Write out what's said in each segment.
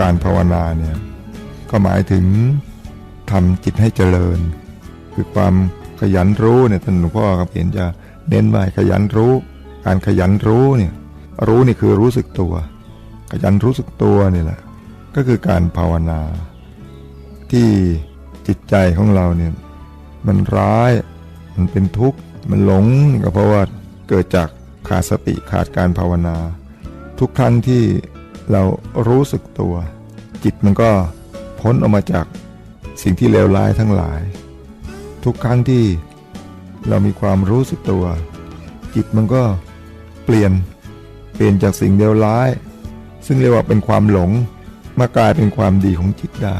การภาวนาเนี่ยก็หมายถึงทำจิตให้เจริญ คือความขยันรู้เนี่ยท่านหลวงพ่อครับเห็นจะเน้นว่าขยันรู้ การขยันรู้เนี่ยรู้นี่คือรู้สึกตัว ขยันรู้สึกตัวนี่แหละก็คือการภาวนา ที่จิตใจของเราเนี่ยมันร้ายมันเป็นทุกข์มันหลงก็เพราะว่าเกิดจากขาดสติขาดการภาวนา ทุกครั้งที่ เรารู้สึกตัว จิตมันก็พ้นออกมาจากสิ่งที่เลวร้ายทั้งหลาย ทุกครั้งที่เรามีความรู้สึกตัว จิตมันก็เปลี่ยนเปลี่ยนจากสิ่งเลวร้าย ซึ่งเรียกว่าเป็นความหลงมากลายเป็นความดีของจิตได้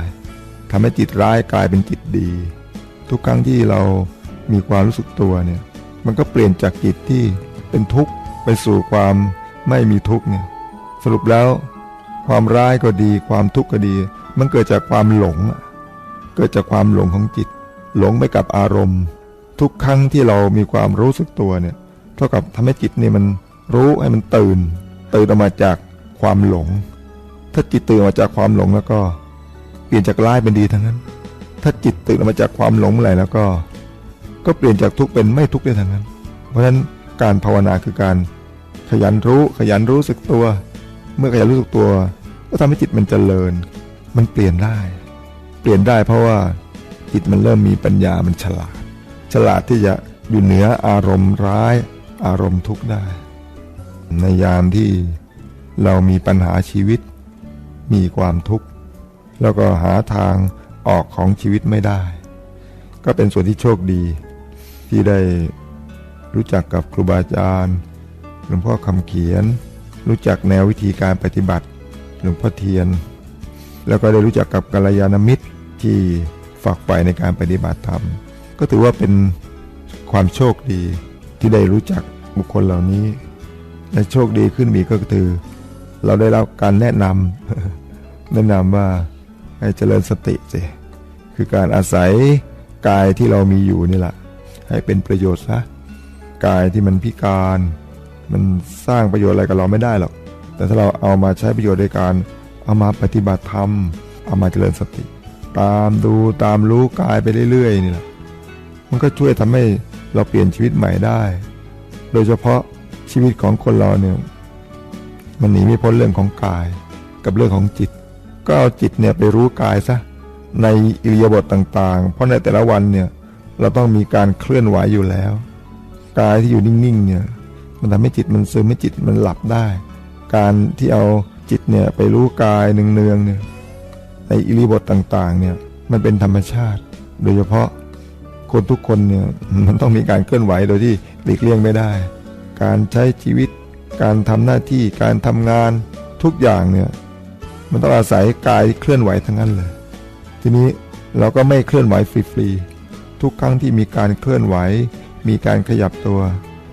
ทำให้จิตร้ายกลายเป็นจิตดี ทุกครั้งที่เรามีความรู้สึกตัวเนี่ยมันก็เปลี่ยนจากจิตที่เป็นทุกข์ไปสู่ความไม่มีทุกข์เนี่ยสรุปแล้ว ความร้ายก็ดี ความทุกข์ก็ดี มันเกิดจากความหลง เกิดจากความหลงของจิต หลงไปกับอารมณ์ ทุกครั้งที่เรามีความรู้สึกตัวเนี่ยเท่ากับทำให้จิตนี่มันรู้ให้มันตื่น ตื่นออกมาจากความหลง ถ้าจิตตื่นออกมาจากความหลงแล้วก็ เปลี่ยนจากร้ายเป็นดีทั้งนั้น ถ้าจิตตื่นออกมาจากความหลงเมื่อไหร่แล้วก็ ก็เปลี่ยนจากทุกข์เป็นไม่ทุกข์ได้ทั้งนั้น เพราะฉะนั้นการภาวนาคือการขยันรู้ขยันรู้สึกตัว เมื่อขยันรู้สึกตัว ก็ทำให้จิตมันเจริญ มันเปลี่ยนได้ เปลี่ยนได้เพราะว่าจิตมันเริ่มมีปัญญามันฉลาด ฉลาดที่จะอยู่เหนืออารมณ์ร้าย อารมณ์ทุกข์ได้ ในยามที่เรามีปัญหาชีวิต มีความทุกข์ แล้วก็หาทางออกของชีวิตไม่ได้ ก็เป็นส่วนที่โชคดี ที่ได้รู้จักกับครูบาอาจารย์หลวงพ่อคำเขียน รู้จักแนววิธีการปฏิบัติหลวงพ่อเทียน แล้วก็ได้รู้จักกับกัลยาณมิตรที่ฝักใฝ่ในการปฏิบัติธรรม ก็ถือว่าเป็นความโชคดีที่ได้รู้จักบุคคลเหล่านี้ และโชคดีขึ้นมีก็คือ เราได้รับการแนะนำแนะนำว่าให้เจริญสติสิคือการอาศัยกายที่เรามีอยู่นี่แหละให้เป็นประโยชน์ซะกายที่มันพิการ มันสร้างประโยชน์อะไรกับเราไม่ได้หรอก แต่ถ้าเราเอามาใช้ประโยชน์ในการเอามาปฏิบัติธรรม เอามาเจริญสติ ตามดูตามรู้กายไปเรื่อยๆนี่แหละมันก็ช่วยทำให้เราเปลี่ยนชีวิตใหม่ได้ โดยเฉพาะชีวิตของคนเราเนี่ยมันหนีไม่พ้นเรื่องของกายกับเรื่องของจิต ก็เอาจิตเนี่ยไปรู้กายซะในอิริยาบถต่างๆ เพราะในแต่ละวันเนี่ยเราต้องมีการเคลื่อนไหวอยู่แล้ว กายที่อยู่นิ่งๆเนี่ย มันทำให้จิตมันซึมให้จิตมันหลับได้ การที่เอาจิตเนี่ยไปรู้กายเนืองๆเนี่ยในอิริบถต่างๆเนี่ยมันเป็นธรรมชาติ โดยเฉพาะคนทุกคนเนี่ยมันต้องมีการเคลื่อนไหวโดยที่หลีกเลี่ยงไม่ได้ การใช้ชีวิต การทำหน้าที่การทำงานทุกอย่างเนี่ยมันต้องอาศัยกายที่เคลื่อนไหวทั้งนั้นเลย ทีนี้เราก็ไม่เคลื่อนไหวฟรีๆทุกครั้งที่มีการเคลื่อนไหว มีการขยับตัว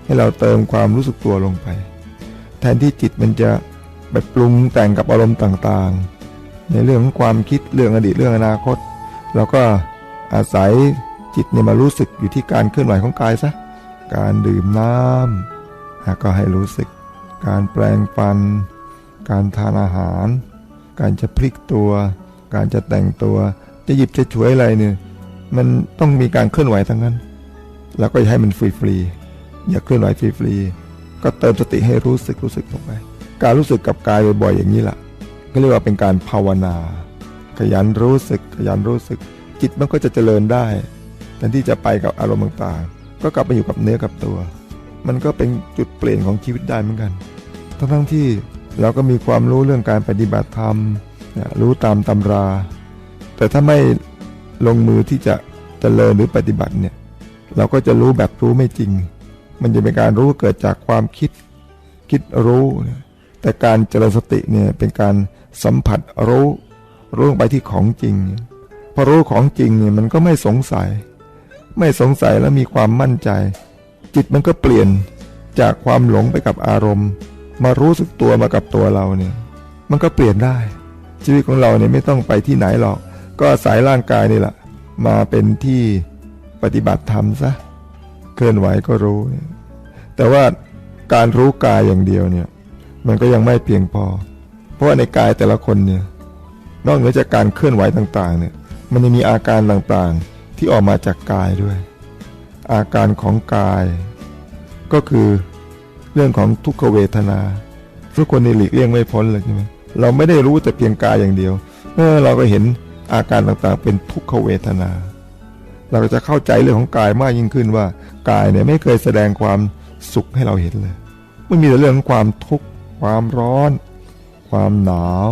ให้เราเติมความรู้สึกตัวลงไป แทนที่จิตมันจะไปปรุงแต่งกับอารมณ์ต่างๆ ในเรื่องของความคิดเรื่องอดีตเรื่องอนาคต เราก็อาศัยจิตเนี่ยมารู้สึกอยู่ที่การเคลื่อนไหวของกายซะการดื่มน้ำแล้วก็ให้รู้สึก การแปลงฟัน การทานอาหาร การจะพลิกตัว การจะแต่งตัว จะหยิบจะฉวยอะไรเนี่ยมันต้องมีการเคลื่อนไหวทั้งนั้น แล้วก็ให้มันฟรีๆ อย่าเคลื่อนไหวฟรีๆก็เติมสติให้รู้สึกรู้สึกลงไป การรู้สึกกับกายบ่อยๆอย่างนี้แหละก็เรียกว่าเป็นการภาวนา ขยันรู้สึกขยันรู้สึก จิตมันก็จะเจริญได้แทนที่จะไปกับอารมณ์ต่างๆ ก็กลับมาอยู่กับเนื้อกับตัว มันก็เป็นจุดเปลี่ยนของชีวิตได้เหมือนกันทั้งๆที่เราก็มีความรู้เรื่องการปฏิบัติธรรมรู้ตามตำรา แต่ถ้าไม่ลงมือที่จะเจริญหรือปฏิบัติเนี่ยเราก็จะรู้แบบรู้ไม่จริง มันจะเป็นการรู้เกิดจากความคิดคิดรู้ แต่การเจริญสติเนี่ยเป็นการสัมผัสรู้รู้ลงไปที่ของจริงพอรู้ของจริงเนี่ยมันก็ไม่สงสัย ไม่สงสัยแล้วมีความมั่นใจ จิตมันก็เปลี่ยนจากความหลงไปกับอารมณ์ มารู้สึกตัวมากับตัวเราเนี่ย มันก็เปลี่ยนได้ ชีวิตของเราเนี่ยไม่ต้องไปที่ไหนหรอก ก็อายร่างกายนี่แหละมาเป็นที่ปฏิบัติธรรมซะ เคลื่อนไหวก็รู้ แต่ว่าการรู้กายอย่างเดียวเนี่ย มันก็ยังไม่เพียงพอ เพราะว่าในกายแต่ละคนเนี่ยนอกเหนือจากการเคลื่อนไหวต่างๆ เนี่ย มันยังมีอาการต่างๆที่ออกมาจากกายด้วย อาการของกาย ก็คือเรื่องของทุกขเวทนาทุกคนในหลีกเลี่ยงไม่พ้นเลยใช่ไหมเราไม่ได้รู้แต่เพียงกายอย่างเดียวเออเราก็เห็นอาการต่างๆ เป็นทุกขเวทนา เราจะเข้าใจเรื่องของกายมากยิ่งขึ้นว่ากายเนี่ยไม่เคยแสดงความสุขให้เราเห็นเลยมันมีแต่เรื่องของความทุกข์ความร้อน ความหนาว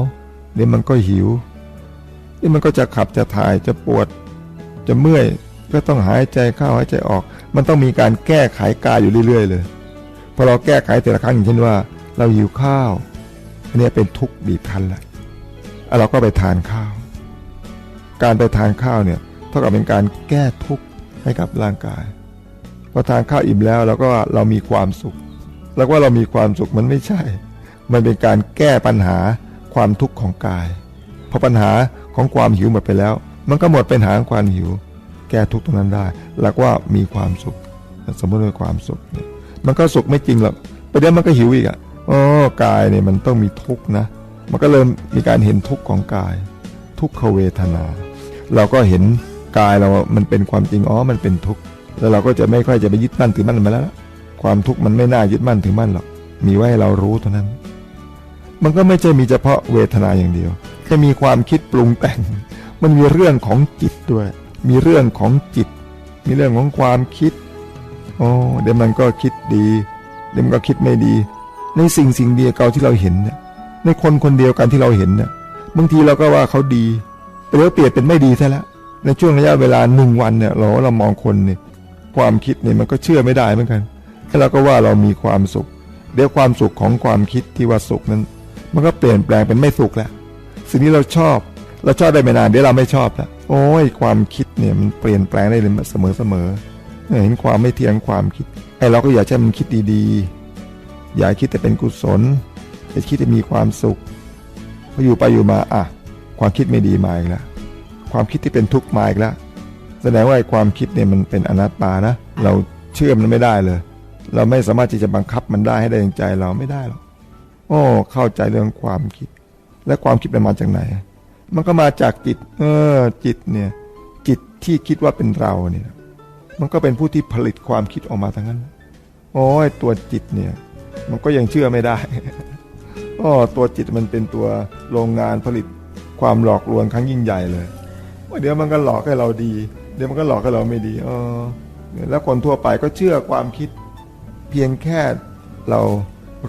เดี๋ยมันก็หิวเดี๋ยมันก็จะขับจะถ่ายจะปวด จะเมื่อยก็ต้องหายใจเข้าหายใจออก มันต้องมีการแก้ไขกายอยู่เรื่อย ๆ เลยพอเราแก้ไขแต่ละครั้งอย่างเช่นว่า เราหิวข้าวอันนี้เป็นทุกข์บีบคั้นแหละเราก็ไปทานข้าว การไปทานข้าวเนี่ย เท่ากับเป็นการแก้ทุกข์ให้กับร่างกายพอทานข้าวอิ่มแล้วเราก็เรามีความสุข แล้วว่าเรามีความสุขมันไม่ใช่ มันเป็นการแก้ปัญหาความทุกข์ของกายพอปัญหาของความหิวหมดไปแล้ว มันก็หมดปัญหาของความหิว แก้ทุกข์ตรงนั้นได้ แล้วว่ามีความสุข สมมติว่าความสุขเนี่ยมันก็สุขไม่จริงหรอกไปเดี๋ยวมันก็หิวอีกอะอ๋อกายเนี่ยมันต้องมีทุกข์นะ มันก็เริ่มมีการเห็นทุกข์ของกาย ทุกขเวทนา เราก็เห็น กายเรา มันเป็นความจริง อ๋อ มันเป็นทุกข์ แล้วเราก็จะไม่ค่อยจะไปยึดมั่นถือมั่นมันแล้ว ความทุกข์มันไม่น่ายึดมั่นถือมั่นหรอก มีไว้ให้เรารู้เท่านั้น มันก็ไม่ใช่มีเฉพาะเวทนาอย่างเดียวแค่มีความคิดปรุงแต่ง มันมีเรื่องของจิตด้วย มีเรื่องของจิต มีเรื่องของความคิด โอ้ เดี๋ยวมันก็คิดดี เดี๋ยวมันก็คิดไม่ดี ในสิ่งสิ่งเดียวกันที่เราเห็นเนี่ย ในคนคนเดียวกันที่เราเห็นเนี่ย บางทีเราก็ว่าเขาดีแต่เดี๋ยวเปลี่ยนเป็นไม่ดีซะแล้ว ในช่วงระยะเวลาหนึ่งวันเนี่ยเราเรามองคนเนี่ยความคิดเนี่ยมันก็เชื่อไม่ได้เหมือนกันแล้วเราก็ว่าเรามีความสุข เดี๋ยวความสุขของความคิดที่ว่าสุขนั้น มันก็เปลี่ยนแปลงเป็นไม่สุขแล้วสิ่งนี้เราชอบ เราชอบได้ไม่นานเดี๋ยวเราไม่ชอบแล้วโอ้ยความคิดเนี่ยมันเปลี่ยนแปลงได้เลยเสมอเสมอเห็นความไม่เที่ยงความคิดไอ้เราก็อยากให้มันคิดดีๆ อย่าคิดแต่เป็นกุศลอย่าคิดแต่มีความสุขพออยู่ไปอยู่มาอะ ความคิดไม่ดีมาอีกแล้ว ความคิดที่เป็นทุกข์มาอีกแล้วแสดงว่าความคิดเนี่ยมันเป็นอนัตตานะ เราเชื่อมันไม่ได้เลย เราไม่สามารถที่จะบังคับมันได้ให้ได้อย่างใจเราไม่ได้หรอกโอ้เข้าใจเรื่องความคิด และความคิดมันมาจากไหน มันก็มาจากจิต เออ จิตเนี่ย จิตที่คิดว่าเป็นเราเนี่ย มันก็เป็นผู้ที่ผลิตความคิดออกมาทั้งนั้น โอ้ยตัวจิตเนี่ย มันก็ยังเชื่อไม่ได้อ๋อตัวจิตมันเป็นตัวโรงงานผลิตความหลอกลวงครั้งยิ่งใหญ่เลย เดี๋ยวมันก็หลอกให้เราดี เดี๋ยวมันก็หลอกให้เราไม่ดีเออแล้วคนทั่วไปก็เชื่อความคิดเพียงแค่เรา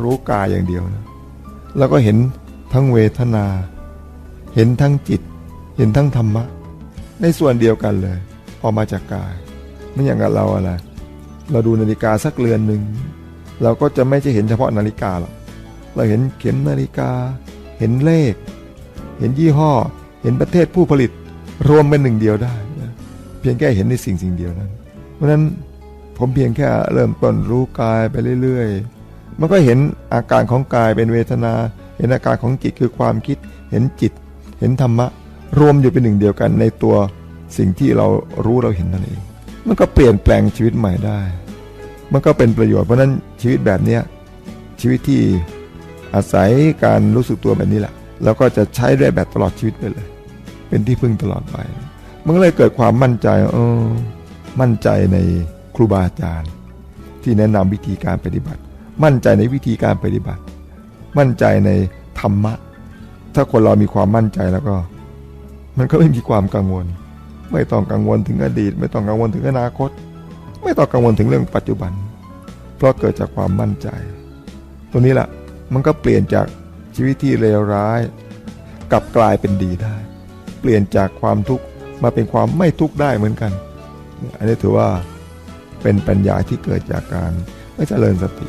รู้กายอย่างเดียวนะเราก็เห็นทั้งเวทนา เห็นทั้งจิต เห็นทั้งธรรมะ ในส่วนเดียวกันเลย ออกมาจากกายไม่อย่างกับเราอะไรเราดูนาฬิกาสักเรือนหนึ่งเราก็จะไม่ใช่เห็นเฉพาะนาฬิกาหรอกเราเห็นเข็มนาฬิกา เห็นเลข เห็นยี่ห้อ เห็นประเทศผู้ผลิต รวมเป็นหนึ่งเดียวได้นะเพียงแค่เห็นในสิ่งสิ่งเดียวนั้น เพราะฉะนั้นผมเพียงแค่เริ่มต้นรู้กายไปเรื่อยๆ มันก็เห็นอาการของกายเป็นเวทนา เห็นอาการของจิตคือความคิด เห็นจิต เห็นธรรมะ รวมอยู่เป็นหนึ่งเดียวกันในตัวสิ่งที่เรารู้เราเห็นนั่นเอง มันก็เปลี่ยนแปลงชีวิตใหม่ได้ มันก็เป็นประโยชน์ เพราะนั้นชีวิตแบบนี้ชีวิตที่อาศัยการรู้สึกตัวแบบนี้แหละ แล้วก็จะใช้ได้แบบตลอดชีวิตไปเลย เป็นที่พึ่งตลอดไป มันก็เลยเกิดความมั่นใจเออมั่นใจในครูบาอาจารย์ ที่แนะนำวิธีการปฏิบัติ มั่นใจในวิธีการปฏิบัติ มั่นใจในธรรมะ ถ้าคนเรามีความมั่นใจแล้วก็ มันก็ไม่มีความกังวล ไม่ต้องกังวลถึงอดีต ไม่ต้องกังวลถึงอนาคต ไม่ต้องกังวลถึงเรื่องปัจจุบัน เพราะเกิดจากความมั่นใจ ตัวนี้แหละมันก็เปลี่ยนจากชีวิตที่เลวร้ายกลับกลายเป็นดีได้ เปลี่ยนจากความทุกข์มาเป็นความไม่ทุกข์ได้เหมือนกัน อันนี้ถือว่าเป็นปัญญาที่เกิดจากการไม่เจริญสติ